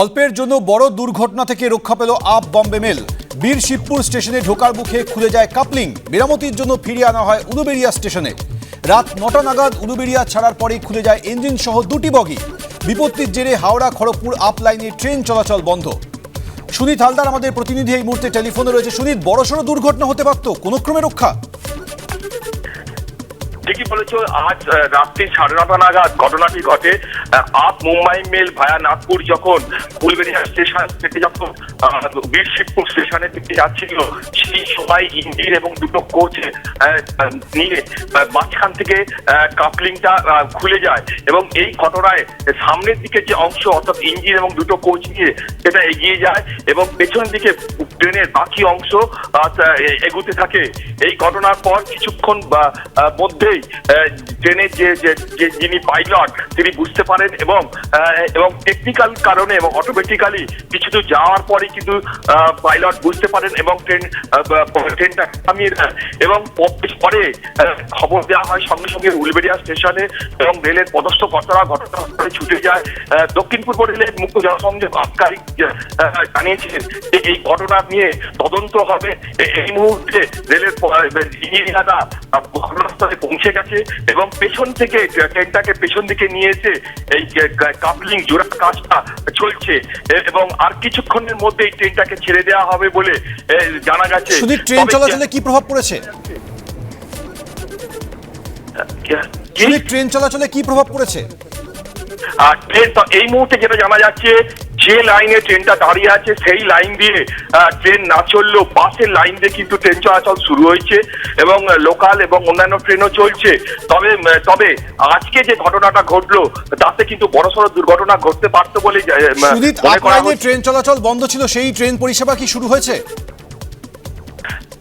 অল্পের জন্য বড় দুর্ঘটনা থেকে রক্ষা পেল আপ বম্বে মেল। বীর শিবপুর স্টেশনে ঢোকার মুখে খুলে যায় কাপলিং। মেরামতির জন্য ফিরিয়ে আনা হয় উলুবেড়িয়া স্টেশনে। রাত নটা নাগাদ উলুবেড়িয়া ছাড়ার পরেই খুলে যায় ইঞ্জিন সহ দুটি বগি। বিপত্তির জেরে হাওড়া, খড়গপুর আপ লাইনে ট্রেন চলাচল বন্ধ। সুনীত হালদার আমাদের প্রতিনিধি এই মুহূর্তে টেলিফোনে রয়েছে। সুনীত, বড়সড় দুর্ঘটনা হতে পারত? কোনো ক্রমে রক্ষা? ঠিকই বলেছ আজ রাত্রি সাড়ে নটা নাগাদ ঘটনাটি ঘটে। Up Mumbai mail via Nagpur যখন ফুলবেড়িয়া স্টেশন থেকে যখন বীর শিবপুর স্টেশনের দিকে যাচ্ছিল সেই সময় ইঞ্জিন এবং দুটো কোচ নিয়ে মাঝখান থেকে কাপলিংটা খুলে যায় এবং এই ঘটনায় সামনের দিকে যে অংশ অর্থাৎ ইঞ্জিন এবং দুটো কোচ নিয়ে সেটা এগিয়ে যায় এবং পেছন দিকে ট্রেনের বাকি অংশ এগুতে থাকে। এই ঘটনার পর কিছুক্ষণ বা, মধ্যেই ট্রেনের যে যিনি পাইলট তিনি বুঝতে পারেন এবং এবং টেকনিক্যাল কারণে এবং অটোমেটিক্যালি কিছু যাওয়ার পরে কিন্তু পাইলট বুঝতে পারেন এবং ট্রেন ট্রেনটা থামিয়ে দেন। এবং পরে খবর দেওয়া হয় সঙ্গে সঙ্গে উলবেড়িয়া স্টেশনে এবং রেলের পদস্থ কর্তারা ঘটনাস্থলে ছুটে যায়। দক্ষিণ পূর্ব রেলের মুখ্য জনসংযোগ আধিকারিক আহ, জানিয়েছেন যে এই ঘটনা নিয়ে তদন্ত হবে। এই মুহূর্তে রেলের ইঞ্জিনিয়াররা ঘটনাস্থলে পৌঁছে গেছে এবং পেছন থেকে ট্রেনটাকে পেছন দিকে নিয়ে এসে এই কাপলিং জোড়া কাজটা চলছে। এবং আর কিছুক্ষণের মধ্যে এই ট্রেনটাকে ছেড়ে দেওয়া হবে বলে জানা গেছে। ট্রেন চলাচলে কি প্রভাব পড়েছে? ট্রেন চলাচলে কি প্রভাব পড়েছে? আর ট্রেন তো এই মুহূর্তে যেটা জানা যাচ্ছে যে লাইনে ট্রেনটা দাঁড়িয়ে আছে সেই লাইন দিয়ে ট্রেন না চললেও বাসের লাইন দিয়ে কিন্তু ট্রেন চলাচল শুরু হয়েছে এবং লোকাল এবং অন্যান্য ট্রেনও চলছে। তবে তবে আজকে যে ঘটনাটা ঘটলো তাতে কিন্তু বড়সড় দুর্ঘটনা ঘটতে পারতো বলে ট্রেন চলাচল বন্ধ ছিল সেই ট্রেন পরিষেবা কি শুরু হয়েছে?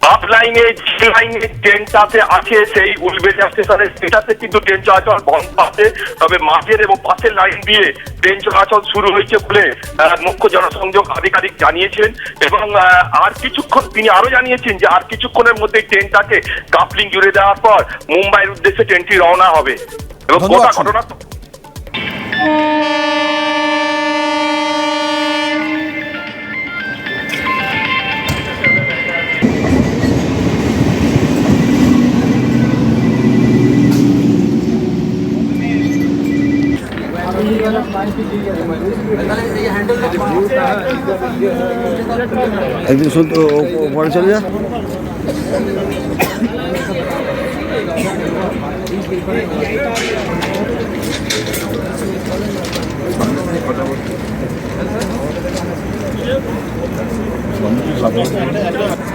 আপ লাইনে যে লাইনে ট্রেনটাতে আছে সেই উলবেড়িয়া স্টেশনে সেটাতে কিন্তু ট্রেন চলাচল বন্ধ আছে। তবে মাঝের এবং পাশের লাইন দিয়ে ট্রেন চলাচল শুরু হয়েছে বলে মুখ্য জনসংযোগ আধিকারিক জানিয়েছেন। এবং আর কিছুক্ষণ তিনি আরও জানিয়েছেন যে আর কিছুক্ষণের মধ্যে ট্রেনটাকে কাপলিং জুড়ে দেওয়ার পর মুম্বাইয়ের উদ্দেশ্যে ট্রেনটি রওনা হবে। এবং গোটা ঘটনা একদিন শুনতে পরে চলে যা